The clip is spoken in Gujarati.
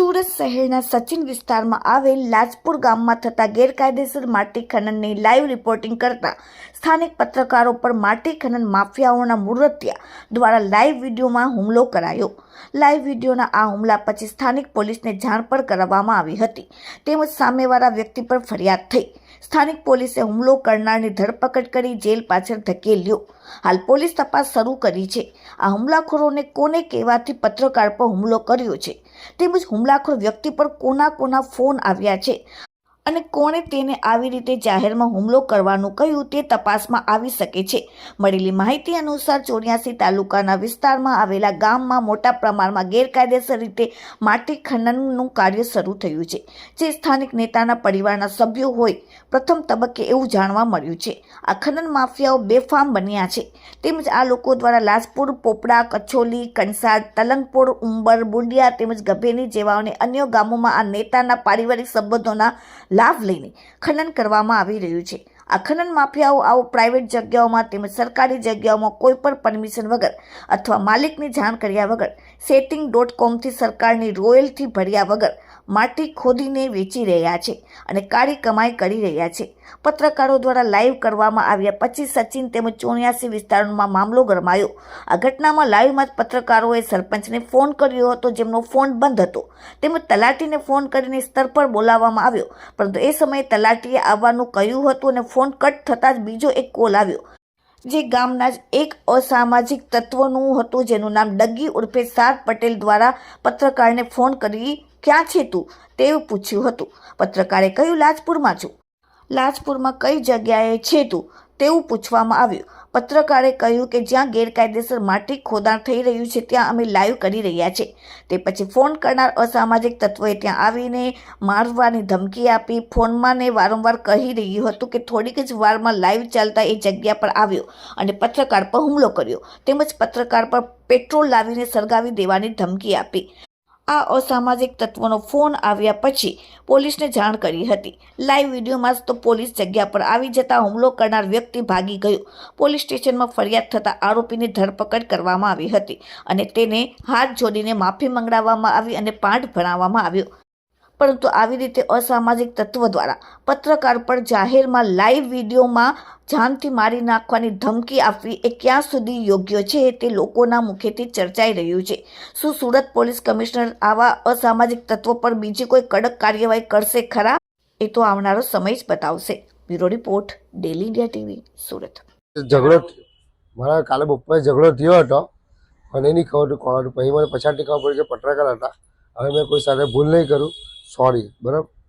સુરત શહેરના સચિન વિસ્તારમાં આવેલ લાજપુર ગામમાં થતા ગેરકાયદેસર માટી ખનનની લાઈવ રિપોર્ટિંગ કરતા સ્થાનિક પત્રકારો પર માટી ખનન માફિયાઓના મૂર્તિયા દ્વારા લાઈવ વિડીયોમાં હુમલો કરાયો. લાઈવ વિડીયોના આ હુમલા પછી સ્થાનિક પોલીસને જાણ પણ કરવામાં આવી હતી. તેમજ સામેવાળા વ્યક્તિ પર ફરિયાદ થઈ. સ્થાનિક પોલીસે હુમલો કરનારની ધરપકડ કરી જેલ પાછળ ધકેલ્યો. હાલ પોલીસ તપાસ શરૂ કરી છે. આ હુમલાખોરોને કોને કહેવાથી પત્રકાર પર હુમલો કર્યો છે? તેમજ હુમલાખોર વ્યક્તિ પર કોના કોના ફોન આવ્યા છે? અને કોણે તેને આવી રીતે જાહેરમાં હુમલો કરવાનું કહ્યું તે તપાસમાં આવી શકે છે. મળેલી માહિતી અનુસાર ચોર્યાસી તાલુકાના વિસ્તારમાં આવેલા ગામમાં મોટા પ્રમાણમાં ગેરકાયદેસર રીતે માટી ખનનનું કાર્ય શરૂ થયું છે. જે સ્થાનિક નેતાના પરિવારના સભ્યો હોય, પ્રથમ તબક્કે એવું જાણવા મળ્યું છે. આ ખનન માફિયાઓ બેફામ બન્યા છે. તેમજ આ લોકો દ્વારા લાજપુર, પોપડા કચોલી કંસાર, તલંગપુર, ઉંબર, બુંડિયા તેમજ ગભેની જેવા અને અન્ય ગામોમાં આ નેતાના પારિવારિક સંબંધોના લાભ લઈને ખનન કરવામાં આવી રહ્યું છે. આ ખનન માફિયાઓ આવો પ્રાઇવેટ જગ્યાઓમાં તેમજ સરકારી જગ્યાઓમાં કોઈ પણ પરમિશન વગર અથવા માલિકની જાણ કર્યા વગર સેટિંગ ડોટ કોમથી સરકારની રોયલથી ભર્યા વગર માટી ખોદીને વેચી રહ્યા છે અને કાળી કમાઈ કરી રહ્યા છે. પત્રકારો દ્વારા લાઈવ કરવામાં આવ્યા પછી સચિન તેમજ ચોર્યાસી વિસ્તારોમાં મામલો ગરમાયો. આ ઘટનામાં લાઈવમાં જ પત્રકારોએ સરપંચને ફોન કર્યો હતો, જેમનો ફોન બંધ હતો. તેમજ તલાટીને ફોન કરીને સ્તર પર બોલાવવામાં આવ્યો. પરંતુ એ સમયે તલાટીએ આવવાનું કહ્યું હતું અને ફોન કટ થતાં જ બીજો એક કોલ આવ્યો. જે ગામના જ એક અસામાજિક તત્વનું હતું, જેનું નામ ડગ્ગી ઉર્ફે સાર પટેલ દ્વારા પત્રકારને ફોન કરી, ક્યાં છે તું? તેવું પૂછ્યું હતું. પત્રકારે કહ્યું, લાજપુરમાં છું. લાજપુરમાં કઈ જગ્યાએ છે તું? તેવું પૂછવામાં આવ્યું. પત્રકારે કહ્યું કે જ્યાં ગેરકાયદેસર માટી ખોદાણ થઈ રહ્યું છે, ત્યાં અમે લાઈવ કરી રહ્યા છે. તે પછી ફોન કરનાર અસામાજિક તત્વોએ ત્યાં આવીને મારવાની ધમકી આપી, ફોનમાં ને વારંવાર કહી રહ્યું હતું કે થોડીક જ વારમાં લાઈવ ચાલતા એ જગ્યા પર આવ્યો અને પત્રકાર પર હુમલો કર્યો. તેમજ પત્રકાર પર પેટ્રોલ લાવીને સળગાવી દેવાની ધમકી આપી. આ અસામાજિક તત્વોનો ફોન આવ્યા પછી પોલીસને જાણ કરી હતી. લાઈવ વિડીયોમાં જ તો પોલીસ જગ્યા પર આવી જતા હુમલો કરનાર વ્યક્તિ ભાગી ગયો. પોલીસ સ્ટેશનમાં ફરિયાદ થતાં આરોપીની ધરપકડ કરવામાં આવી હતી અને તેને હાથ જોડીને માફી મંગાવવામાં આવી અને પાઠ ભણાવવામાં આવ્યો. પરંતુ આવી રીતે અસામાજિક તત્વો દ્વારા પત્રકાર પર જાહેરમાં લાઈવ વિડીયોમાં જાનથી મારી નાખવાની ધમકી આપવી એ ક્યાં સુધી યોગ્ય છે તે લોકોના મુખેથી ચર્ચાઈ રહ્યું છે. શું સુરત પોલીસ કમિશનર આવા અસામાજિક તત્વો પર બીજી કોઈ કડક કાર્યવાહી કરશે ખરા? એ તો આવનારો સમય જ બતાવશે. Bureau report, daily India TV, Surat. ઝઘડો મારા કાલે બપોરે ઝઘડો થયો હતો મને નહીં ખબર કોણ હતું? પછી મને પછાડી ખબર પડી કે પત્રકાર હતા. હવે મેં કોઈ સાથે ભૂલ નહીં કરું. સોરી બરાબર?